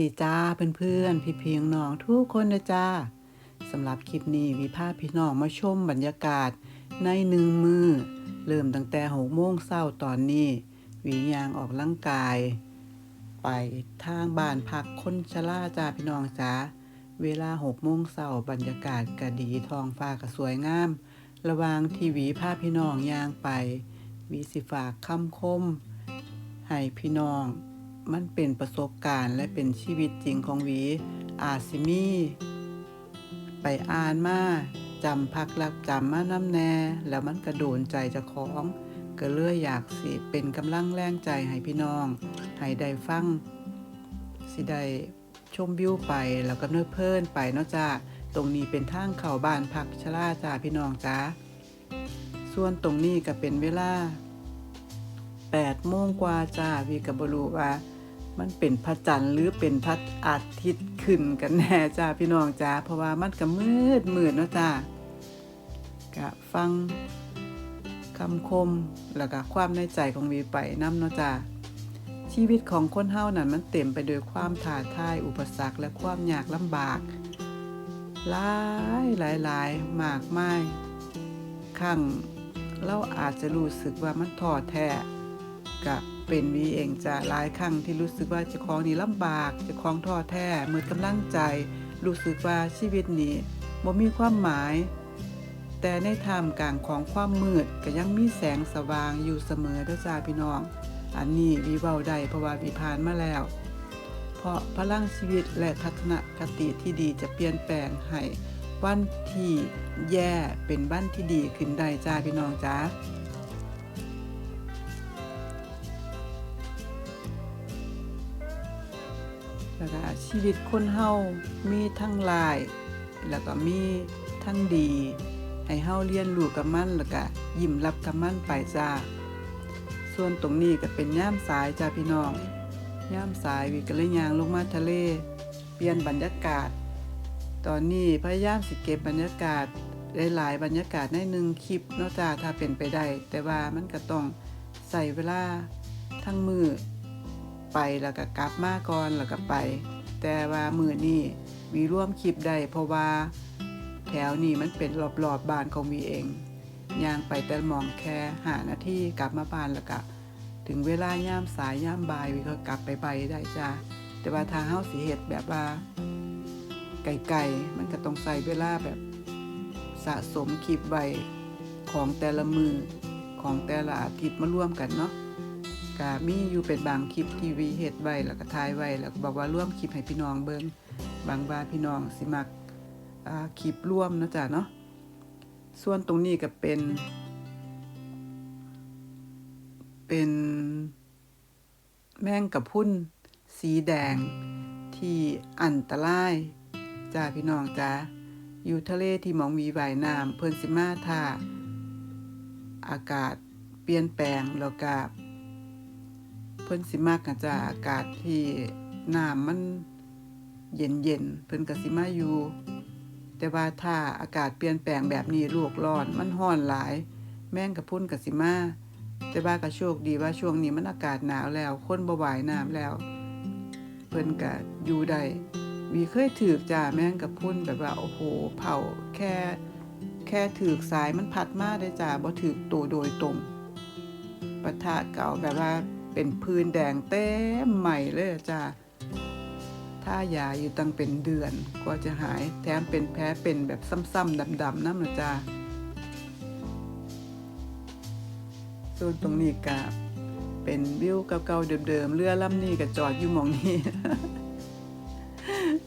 ดีจ้าเพื่อนๆ พี่พีน้องทุกคนนะจ้าสำหรับคลิปนี้วิพาพี่น้องมาชมบรรยากาศในหนึ่งมือเริ่มตั้งแต่หกโมงเช้าตอนนี้วียางออกร่างกาย ไปทางบ้านพักคนชราจ้าพี่น้องจ้าเวลาหกโมงเช้าบรรยากาศก็ดีทองฟ้าก็สวยงาม ระวางทีวีพาพพี่น้องยางไปวีสิฝากคำคมให้พี่น้อง มันเป็นประสบการณ์และเป็นชีวิตจริงของหวี อาจสิมี ไปอ่านมาจำพักลักจำมาน้ำแน่ แล้วมันกระโดนใจจะของ ก็เลื่อยอยากสิเป็นกำลังแรงใจให้พี่น้อง ให้ได้ฟัง สิได้ชมวิวไปแล้วก็เนื้อเพลินไปเนาะจ้าตรงนี้เป็นทางเข้าบ้านพักชราจ้าพี่น้องจ้าส่วนตรงนี้ก็เป็นเวลา8โมงกว่าจ้าวีกับบรูว่า มันเป็นพระจันทร์หรือเป็นพระอาทิตย์ขึ้นกันแน่จ้าพี่น้องจ้าเพราะว่ามันก็มืดมืดเนาะจ้ากะฟังคำคมแล้วก็ความในใจของวีไปน้ำเนาะจ้าชีวิตของคนเฮานั้นมันเต็มไปด้วยความท้าทายอุปสรรคและความยากลำบากหลายหลายหลายมากมายครั้งเราอาจจะรู้สึกว่ามันท้อแท้ก็ เป็นวีเองจะหลายครั้งที่รู้สึกว่าเจ้าของนี่ลำบากเจ้าของท้อแท้มืดกำลังใจ รู้สึกว่าชีวิตนี้บ่มีความหมาย แต่ในท่ามกลางของความมืดก็ยังมีแสงสว่างอยู่เสมอเด้อจ้าพี่น้อง อันนี้วีเว้าได้เพราะว่าวีผ่านมาแล้ว เพราะพลังชีวิตและทัศนคติที่ดีจะเปลี่ยนแปลงให้วันที่แย่เป็นวันที่ดีขึ้นได้จ้าพี่น้องจ้า แล้วก็ชีวิตคนเฮามีทั้งลาย แล้วก็มีทั้งดี ให้เฮาเรียนรู้กับมันแล้วก็ยิ้มรับกับมันไปจ้า ส่วนตรงนี้ก็เป็นย่ามสายจ้าพี่น้อง ย่ามสายวิกเลยยางลงมาทะเล เปลี่ยนบรรยากาศ ตอนนี้พยายามสิเก็บบรรยากาศหลายๆบรรยากาศในหนึ่งคลิปเนอกจากถ้าเป็นไปได้ แต่ว่ามันก็ต้องใส่เวลาทั้งมือ ไปแล้วก็กลับมาก่อนแล้วก็ไป แต่ว่ามือนี่วีร่วมคลิปได้เพราะว่าแถวนี้มันเป็นรอบๆบบ้านของวีเองย่างไปแต่มองแค่หานาที่กลับมาบ้านแล้วก็ถึงเวลาย่ามสายย่ามบ่ายวีก็กลับไปไปได้จ้าแต่ว่าทางเฮาสิเฮ็ดแบบว่าไกลๆมันก็ต้องใส่เวลาแบบสะสมคลิปไว้ของแต่ละมือของแต่ละอาทิตย์มาร่วมกันเนาะ ก็มีอยู่เป็นบางคลิปทีวีเฮ็ดไว้แล้วก็ถ่ายไว้แล้วก็บอกว่าร่วมคลิปให้พี่น้องเบิ่งบางว่าพี่น้องสิมักอ่าคลิปร่วมนะจ้ะเนาะส่วนตรงนี้ก็เป็น เป็นแมงกะพรุนสีแดงที่อันตรายจ้าพี่น้องจ้าอยู่ทะเลที่มองวีว่ายน้ำเพิ่นสิมาท่าอากาศเปลี่ยนแปลงแล้วก็ เพิ่นสิมากกจะอากาศที่น้ำมันเย็นเย็นเพิ่นก็สิมาอยู่ แต่ว่าถ้าอากาศเปลี่ยนแปลงแบบนี้โลกร้อน มันร้อนหลาย แม่งกับพุ่นกับสิมาแต่ว่าก็โชคดีว่าช่วงนี้มันอากาศหนาวแล้วคนบ่ไหวน้ำแล้ว เพิ่นก็อยู่ได้วีเคยถือจ้าแม่งกับพุ่นแบบว่าโอ้โหเผาแค่แค่ถือกสายมันพัดมาได้จ้าบ่ถือกตัวโดยตรงปะทะเก่าแบบว่า เป็นพื้นแดงเต็มใหม่เลยอะจ้าถ้ายาอยู่ตั้งเป็นเดือนกว่าจะหายแถมเป็นแผลเป็นแบบซ้ำๆดำๆน้ำนะจ้าส่วนตรงนี้ก็เป็นวิวเก่าๆเดิมๆเรือลำนี้ก็จอดอยู่หมองนี้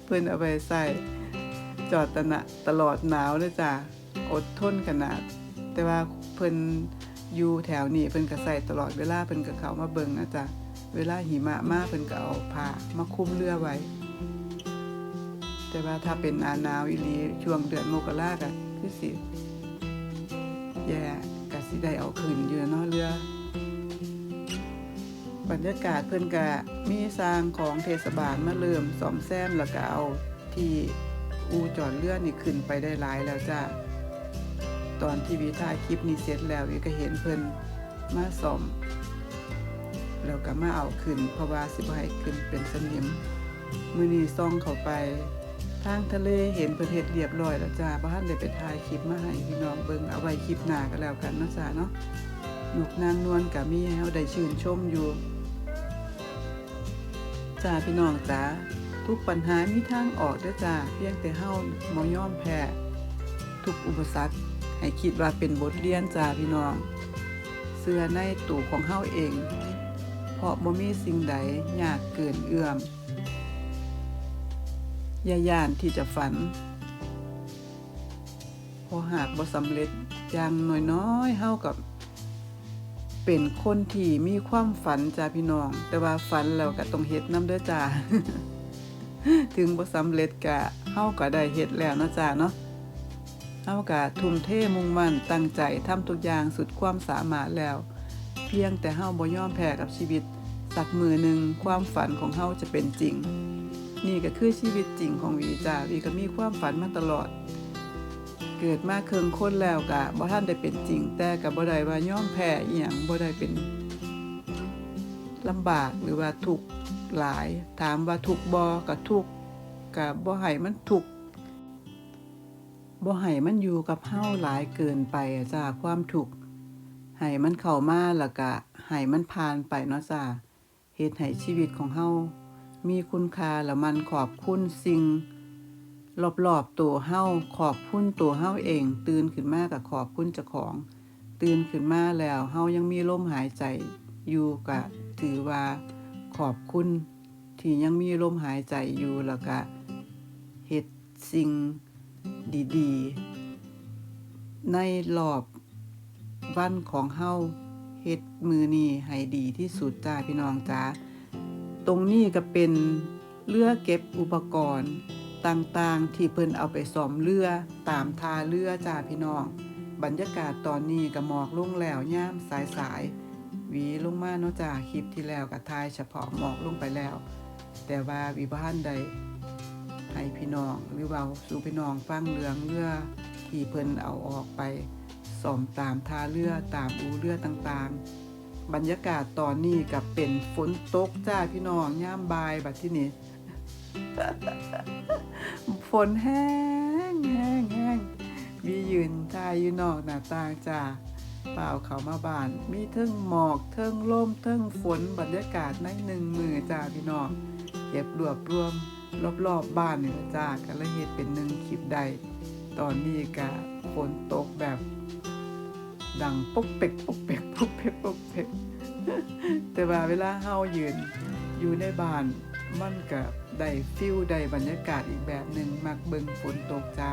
เพื่อนเอาไปใส่จอดตะนะตลอดหนาวเลยจ้าอดทนขนาด แต่ว่าเพิ่อน อยู่แถวนี้เพิ่นก็ใส่ตลอดเวลาเพิ่นก็เข้ามาเบิ่งนะจ๊ะเวลาหิมะมากเพิ่นก็เอาผ้ามาคุมเรือไว้ แต่ว่าถ้าเป็นหนาหนาวอีหลีช่วงเดือนมกราก็คือสิแย่ก็สิได้เอาขึ้นอยู่เนาะเรือบรรยากาศเพิ่นก็มีสร้างของเทศบาลมาเริ่มซ่อมแซมแล้วก็เอาที่อูจอดเรือนี่ขึ้นไปได้หลายแล้วจ้า ตอนที่วีถ่ายคลิปนี้เสร็จแล้ววีก็เห็นเพิ่นมาซ่อมแล้วก็มาเอาขึ้น เพราะว่าสิบให้ขึ้นเป็นสนิมมือนี้ซ่องเข้าไป ทางทะเลเห็นเพิ่นเฮ็ดเรียบร้อยแล้วจ้าบ่ทันได้ไปถ่ายคลิปมาให้พี่น้องเบิ่งเอาไว้คลิปหน้าก็แล้วกันนะจ้าเนาะนกนางนวลก็มีให้เฮาได้ชื่นชมอยู่จ้าพี่น้องจ้าทุกปัญหามีทางออกด้อจ้าเพียงแต่เฮาบ่ยอมแพ้ทุกอุปสรรค ให้คิดว่าเป็นบทเรียนจ้าพี่น้อง เสื้อในตู่ของเฮาเอง เพราะบ่มีสิ่งใดยากเกินเอื้อมยายานที่จะฝัน พอหากบ่สำเร็จอย่างน้อยๆเฮากับเป็นคนที่มีความฝันจ้าพี่น้อง แต่ว่าฝันแล้วก็ต้องเฮ็ดนํเด้อจ้า ถึงบ่สำเร็จก็เฮาก็ได้เฮ็ดแล้วเนาะจ้าเนาะ เฮาก็ทุ่มเทมุ่งมั่นตั้งใจทำทุกอย่างสุดความสามารถแล้ว เพียงแต่เฮาบ่ยอมแพ้กับชีวิต สักมือหนึ่งความฝันของเฮาจะเป็นจริง นี่ก็คือชีวิตจริงของวีจ้าวีก็มีความฝันมาตลอด เกิดมาเคิงคนแล้วก็บ่ทันได้เป็นจริง แต่ก็บ่ได้ว่ายอมแพ้อีหยังบ่ได้เป็นลำบากหรือว่าทุกข์หลาย ถามว่าทุกข์บ่ก็ทุกข์ก็บ่ให้มันทุกข์ บ่ให้มันอยู่กับเฮาหลายเกินไปอะจ้าความทุกข์ให้มันเข้ามาแล้วก็ให้มันผ่านไปเนาะจ้าเฮ็ดให้ชีวิตของเฮามีคุณค่าแล้วมันขอบคุณสิ่งรอบๆตัวเฮาขอบคุณตัวเฮาเอง ตื่นขึ้นมากับขอบคุณเจ้าของ ตื่นขึ้นมาแล้วเฮายังมีลมหายใจอยู่ก็ถือว่าขอบคุณที่ยังมีลมหายใจอยู่แล้วก็เฮ็ดสิ่ง ดีๆ ในรอบวันของเฮาเฮ็ดมือนี้ให้ดีที่สุดจ้าพี่น้องจ้าตรงนี้ก็เป็นเรือเก็บอุปกรณ์ต่างๆ ที่เพิ่นเอาไปซ่อมเรือตามทาเรือจ้าพี่น้อง บรรยากาศตอนนี้ก็หมอกลงแล้วย่ามสายๆหวีลงมาเนาะจ้าคลิปที่แล้วก็ทายเฉพาะหมอกลงไปแล้ว แต่ว่าวิบ้านใด ให้พี่น้องหรือเว่าสู่พี่น้องฟังเรื่องเรือที่เพิ่นเอาออกไปซ่อมตามทาเรือตามอูเรือต่างๆ บรรยากาศตอนนี้กับเป็นฝนตกจ้าพี่น้องย่ามบายบัดที่นี่ฝนแห้งแห้งแห้งวียืนทายอยู่นอกหน้าต่างจ้าเปล่าเขามาบ้าน มีเทิงหมอกเทิงลมเทิงฝนบรรยากาศในหนึ่งมือจ้าพี่น้องเก็บรวบรวม รอบๆบบ้านนี่ละจ้าก็เลยเฮ็ดเป็นหนึ่งคลิปใด ตอนนี้ก็ฝนตกแบบ ดังปกเป็กปกเป็กปกเป็กปกเป็กแต่ว่าเวลาเฮายืนอยู่ในบ้านมันก็ได้ฟิลได้บรรยากาศอีกแบบหนึ่งมักเบิ่งฝนตกจ้า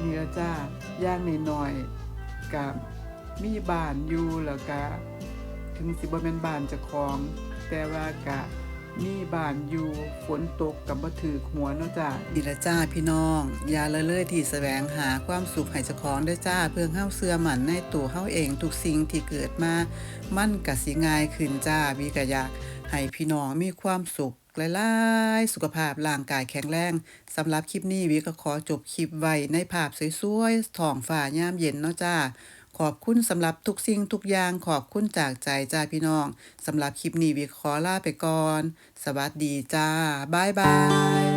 นี่ละจ้าย่างน้อยๆกับมีบ้านอยู่แล้วก็ถึงสิบ่แม่นบ้านจ้าของ แต่ว่าก็ มีบานอยู่ฝนตกกับบ่ถือหัวเนาะจ้านี่ละจ้าพี่น้อง อย่าละเลยที่แสวงหาความสุขให้เจ้าของด้วยจ้า เพื่อเฮาเชื่อหมันในตัวเฮาเองทุกสิ่งที่เกิดมามั่นก็สิง่ายขึ้นจ้าวีก็อยากให้พี่น้องมีความสุขหลายๆสุขภาพร่างกายแข็งแรงสำหรับคลิปนี้วีก็ขอจบคลิปไว้ในภาพสวยๆท้องฟ้ายามเย็นเนาะจ้า ขอบคุณสำหรับทุกสิ่งทุกอย่างขอบคุณจากใจจ้าพี่น้องสำหรับคลิปนี้วีขอลาไปก่อน สวัสดีจ้า บ๊ายบาย